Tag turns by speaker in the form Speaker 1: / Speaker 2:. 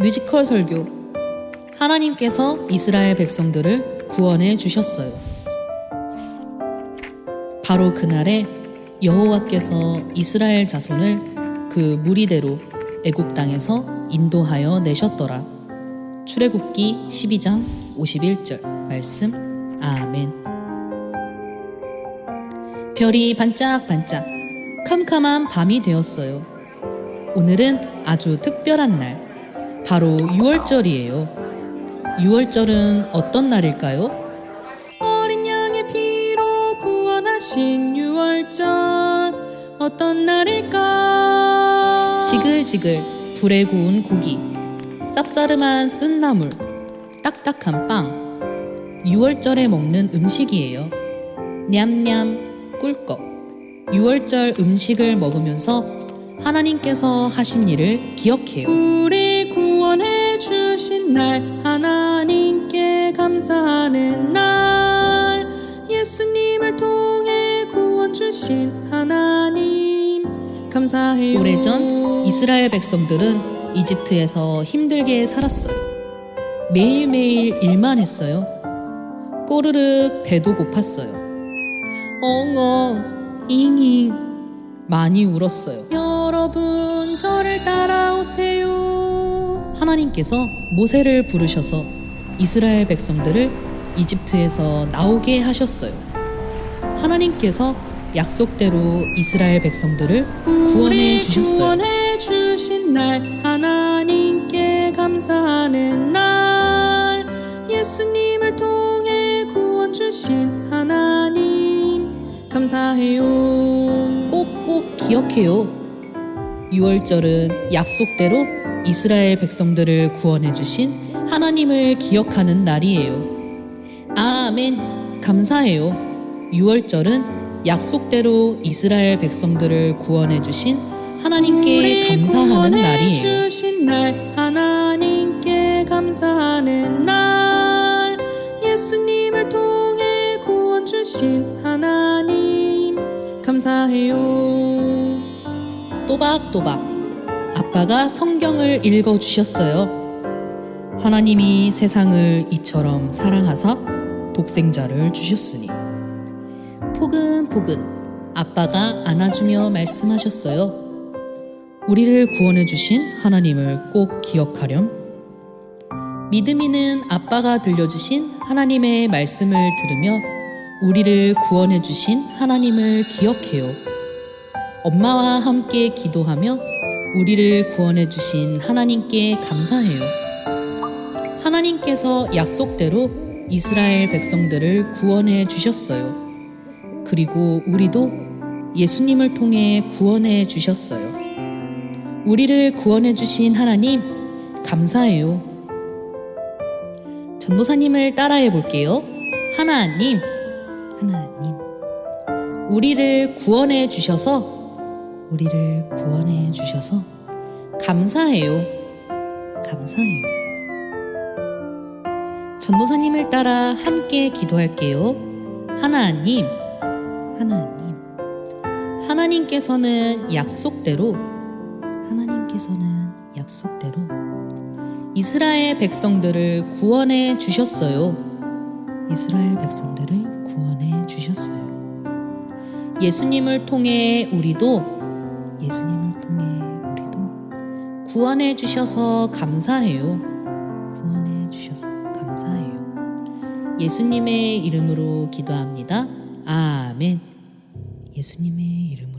Speaker 1: 뮤지컬 설교. 하나님께서 이스라엘 백성들을 구원해 주셨어요. 바로 그날에 여호와께서 이스라엘 자손을 그 무리대로 애굽 땅에서 인도하여 내셨더라. 출애굽기 12장 51절 말씀. 아멘. 별이 반짝반짝 캄캄한 밤이 되었어요. 오늘은 아주 특별한 날, 바로 6월절이에요. 6월절은 어떤 날일까요? 어린 양의 피로 구원하신 6월절 어떤 날일까? 지글지글 불에 구운 고기, 쌉싸름한 쓴나물, 딱딱한 빵. 6월절에 먹는 음식이에요. 냠냠 꿀꺽. 6월절 음식을 먹으면서 하나님께서 하신 일을 기억해요. 우리 구원해 주신 날 하나님께 감사하는 날 예수님을 통해 구원 주신 하나님 감사해요. 오래전 이스라엘 백성들은 이집트에서 힘들게 살았어요. 매일매일 일만 했어요. 꼬르륵 배도 고팠어요. 엉엉 잉잉 많이 울었어요. 여러분 저를 따라오세요. 하나님께서 모세를 부르셔서 이스라엘 백성들을 이집트에서 나오게 하셨어요. 하나님께서 약속대로 이스라엘 백성들을 구원해 주셨어요. 구원해 주신 날 하나님께 감사하는 날 예수님을 통해 구원 주신 하나님 감사해요. 꼭꼭 기억해요. 6월절은 약속대로 이스라엘 백성들을 구원해 주신 하나님을 기억하는 날이에요. 아멘. 감사해요. 6월절은 약속대로 이스라엘 백성들을 구원해 주신 하나님께 감사하는 날이에요. 주신 날 하나님께 감사하는 날 예수님을 통해 구원 주신 하나님 감사해요. 또박또박 아빠가 성경을 읽어 주셨어요. 하나님이 세상을 이처럼 사랑하사 독생자를 주셨으니 포근포근 아빠가 안아주며 말씀하셨어요. 우리를 구원해 주신 하나님을 꼭 기억하렴. 믿음이는 아빠가 들려주신 하나님의 말씀을 들으며 우리를 구원해 주신 하나님을 기억해요. 엄마와 함께 기도하며 우리를 구원해 주신 하나님께 감사해요. 하나님께서 약속대로 이스라엘 백성들을 구원해 주셨어요. 그리고 우리도 예수님을 통해 구원해 주셨어요. 우리를 구원해 주신 하나님, 감사해요. 전도사님을 따라해 볼게요. 하나님, 하나님. 우리를 구원해 주셔서, 우리를 구원해 주셔서, 감사해요. 감사해요. 전도사님을 따라 함께 기도할게요. 하나님, 하나님. 하나님께서는 약속대로, 하나님께서는 약속대로 이스라엘 백성들을 구원해 주셨어요. 이스라엘 백성들을 구원해 주셨어요. 예수님을 통해 우리도, 예수님을 통해 우리도 구원해 주셔서 감사해요. 구원해 주셔서 감사해요. 예수님의 이름으로 기도합니다. 아멘. 예수님의 이름